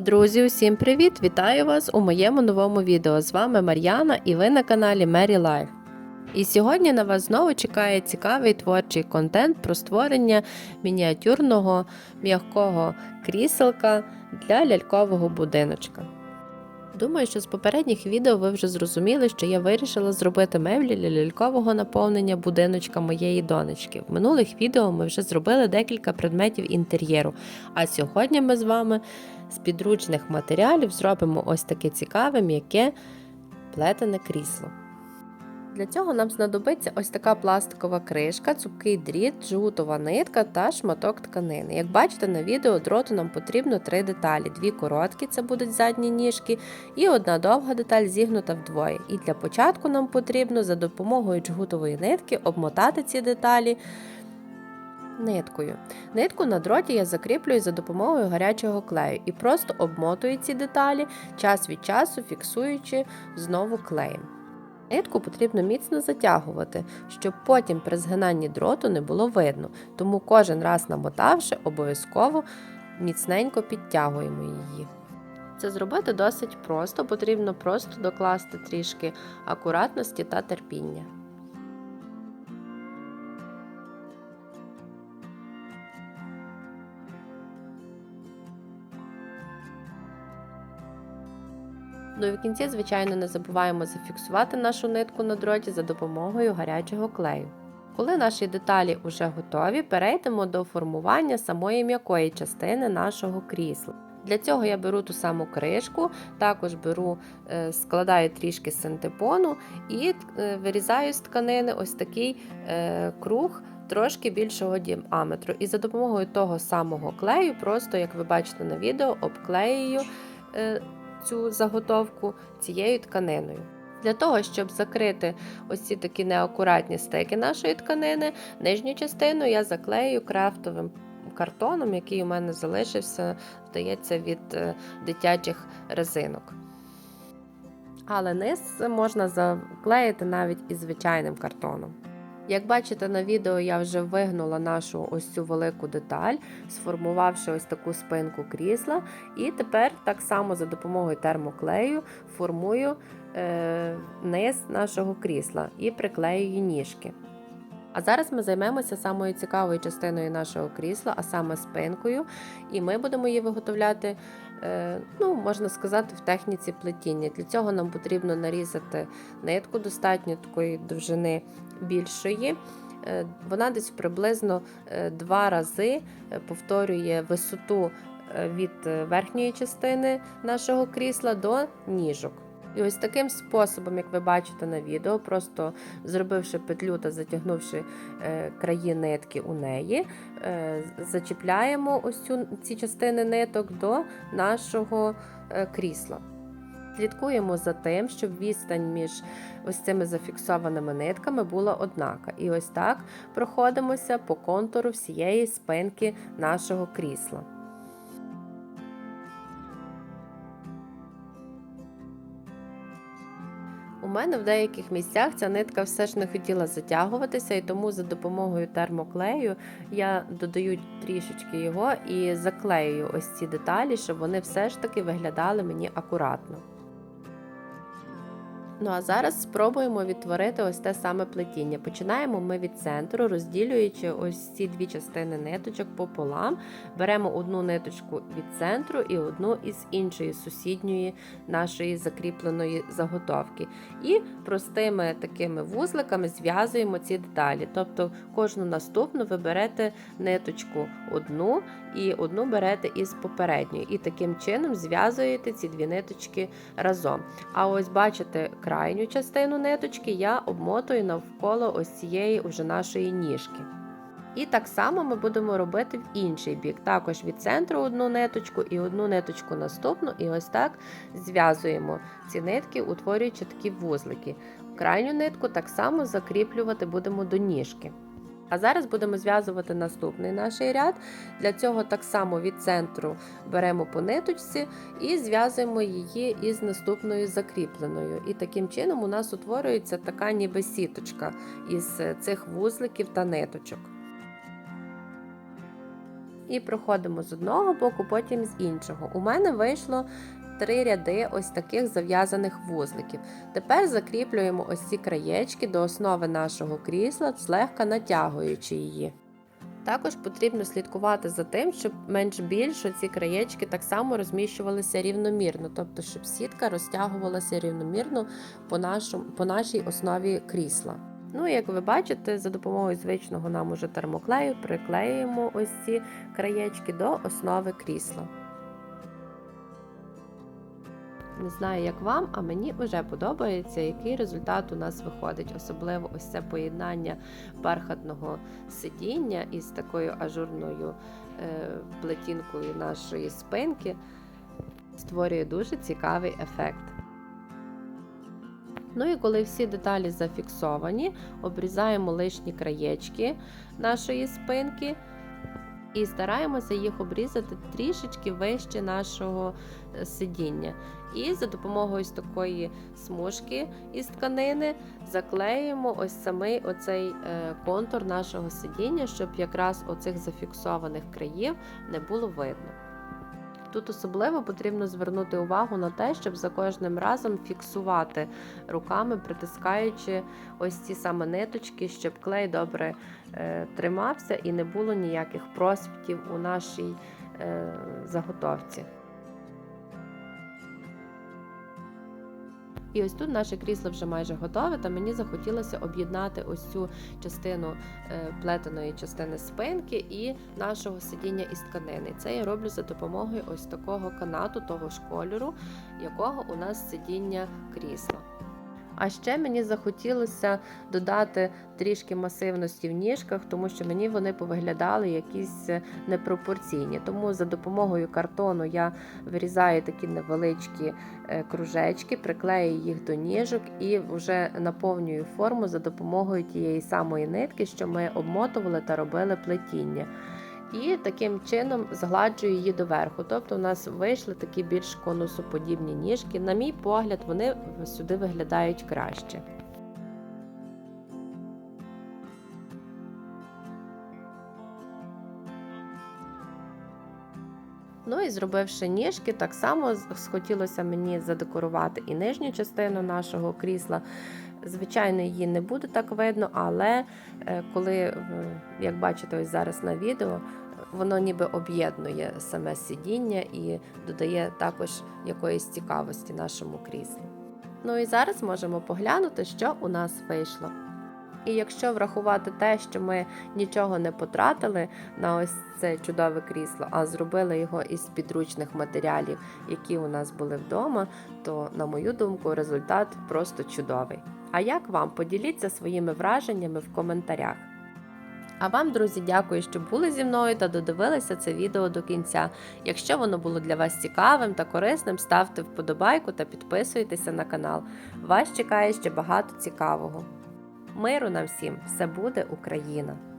Друзі, усім привіт! Вітаю вас у моєму новому відео. З вами Мар'яна і ви на каналі Mary Life. І сьогодні на вас знову чекає цікавий творчий контент про створення мініатюрного м'якого кріселка для лялькового будиночка. Думаю, що з попередніх відео ви вже зрозуміли, що я вирішила зробити меблі для лялькового наповнення будиночка моєї донечки. В минулих відео ми вже зробили декілька предметів інтер'єру. А сьогодні ми з вами з підручних матеріалів зробимо ось таке цікаве м'яке плетене крісло. Для цього нам знадобиться ось така пластикова кришка, цупкий дріт, жгутова нитка та шматок тканини. Як бачите на відео, дроту нам потрібно три деталі: дві короткі, це будуть задні ніжки, і одна довга деталь зігнута вдвоє. І для початку нам потрібно за допомогою жгутової нитки обмотати ці деталі ниткою. Нитку на дроті я закріплюю за допомогою гарячого клею і просто обмотую ці деталі, час від часу фіксуючи знову клеєм. Нитку потрібно міцно затягувати, щоб потім при згинанні дроту не було видно, тому кожен раз намотавши, обов'язково міцненько підтягуємо її. Це зробити досить просто, потрібно просто докласти трішки акуратності та терпіння. Ну і в кінці, звичайно, не забуваємо зафіксувати нашу нитку на дроті за допомогою гарячого клею. Коли наші деталі вже готові, перейдемо до формування самої м'якої частини нашого крісла. Для цього я беру ту саму кришку, також беру, е, складаю трішки синтепону і е, вирізаю з тканини ось такий е, круг трошки більшого діаметру. І за допомогою того самого клею, просто як ви бачите на відео, обклеюю цю заготовку цією тканиною. Для того, щоб закрити ось ці такі неакуратні стики нашої тканини, нижню частину я заклею крафтовим картоном, який у мене залишився, здається, від е, дитячих резинок. Але низ можна заклеїти навіть із звичайним картоном. Як бачите на відео, я вже вигнула нашу ось цю велику деталь, сформувавши ось таку спинку крісла. І тепер так само за допомогою термоклею формую е, низ нашого крісла і приклеюю ніжки. А зараз ми займемося самою цікавою частиною нашого крісла, а саме спинкою, і ми будемо її виготовляти, е, ну, можна сказати, в техніці плетіння. Для цього нам потрібно нарізати нитку достатньо такої довжини більшої. Е, вона десь приблизно е, два рази повторює висоту від верхньої частини нашого крісла до ніжок. І ось таким способом, як ви бачите на відео, просто зробивши петлю та затягнувши е, краї нитки у неї, е, зачіпляємо ось цю, ці частини ниток до нашого е, крісла. Слідкуємо за тим, щоб відстань між ось цими зафіксованими нитками була однака. І ось так проходимося по контуру всієї спинки нашого крісла. Мене в деяких місцях ця нитка все ж не хотіла затягуватися, і тому за допомогою термоклею я додаю трішечки його і заклею ось ці деталі, щоб вони все ж таки виглядали мені акуратно. Ну а зараз спробуємо відтворити ось те саме плетіння. Починаємо ми від центру, розділюючи ось ці дві частини ниточок пополам. Беремо одну ниточку від центру і одну із іншої сусідньої нашої закріпленої заготовки. І простими такими вузликами зв'язуємо ці деталі. Тобто кожну наступну ви берете ниточку одну і одну берете із попередньої. І таким чином зв'язуєте ці дві ниточки разом. А ось бачите, крайню частину ниточки я обмотую навколо ось цієї уже нашої ніжки. І так само ми будемо робити в інший бік. Також від центру одну ниточку і одну ниточку наступну, і ось так зв'язуємо ці нитки, утворюючи такі вузлики. Крайню нитку так само закріплювати будемо до ніжки. А зараз будемо зв'язувати наступний наш ряд. Для цього так само від центру беремо по ниточці і зв'язуємо її із наступною закріпленою. І таким чином у нас утворюється така ніби сіточка із цих вузликів та ниточок. І проходимо з одного боку, потім з іншого. У мене вийшло три ряди ось таких зав'язаних вузликів. Тепер закріплюємо ось ці краєчки до основи нашого крісла, злегка натягуючи її. Також потрібно слідкувати за тим, щоб менш більш ці краєчки так само розміщувалися рівномірно, тобто щоб сітка розтягувалася рівномірно по, нашому, по нашій основі крісла. Ну, як ви бачите, за допомогою звичного нам уже термоклею приклеюємо ось ці краєчки до основи крісла. Не знаю, як вам, а мені вже подобається, який результат у нас виходить. Особливо ось це поєднання бархатного сидіння із такою ажурною е, плетінкою нашої спинки створює дуже цікавий ефект. Ну і коли всі деталі зафіксовані, обрізаємо лишні краєчки нашої спинки і стараємося їх обрізати трішечки вище нашого е, сидіння. І за допомогою ось такої смужки із тканини заклеїмо ось самий оцей е, контур нашого сидіння, щоб якраз оцих зафіксованих країв не було видно. Тут особливо потрібно звернути увагу на те, щоб за кожним разом фіксувати руками, притискаючи ось ці саме ниточки, щоб клей добре е, тримався і не було ніяких просвітів у нашій е, заготовці. І ось тут наше крісло вже майже готове, та мені захотілося об'єднати ось цю частину е, плетеної частини спинки і нашого сидіння із тканини. Це я роблю за допомогою ось такого канату, того ж кольору, якого у нас сидіння крісла. А ще мені захотілося додати трішки масивності в ніжках, тому що мені вони повиглядали якісь е, непропорційні. Тому за допомогою картону я вирізаю такі невеличкі е, кружечки, приклею їх до ніжок і вже наповнюю форму за допомогою тієї самої нитки, що ми обмотували та робили плетіння. І таким чином згладжую її доверху. Тобто у нас вийшли такі більш конусоподібні ніжки. На мій погляд, вони сюди виглядають краще. Ну і зробивши ніжки, так само схотілося мені задекорувати і нижню частину нашого крісла. Звичайно, її не буде так видно, але е, коли, е, як бачите, ось зараз на відео, воно ніби об'єднує саме сидіння і додає також якоїсь цікавості нашому кріслу. Ну і зараз можемо поглянути, що у нас вийшло. І якщо врахувати те, що ми нічого не потратили на ось це чудове крісло, а зробили його із підручних матеріалів, які у нас були вдома, то, на мою думку, результат просто чудовий. А як вам? Поділіться своїми враженнями в коментарях. А вам, друзі, дякую, що були зі мною та додивилися це відео до кінця. Якщо воно було для вас цікавим та корисним, ставте вподобайку та підписуйтеся на канал. Вас чекає ще багато цікавого. Миру нам всім! Все буде Україна!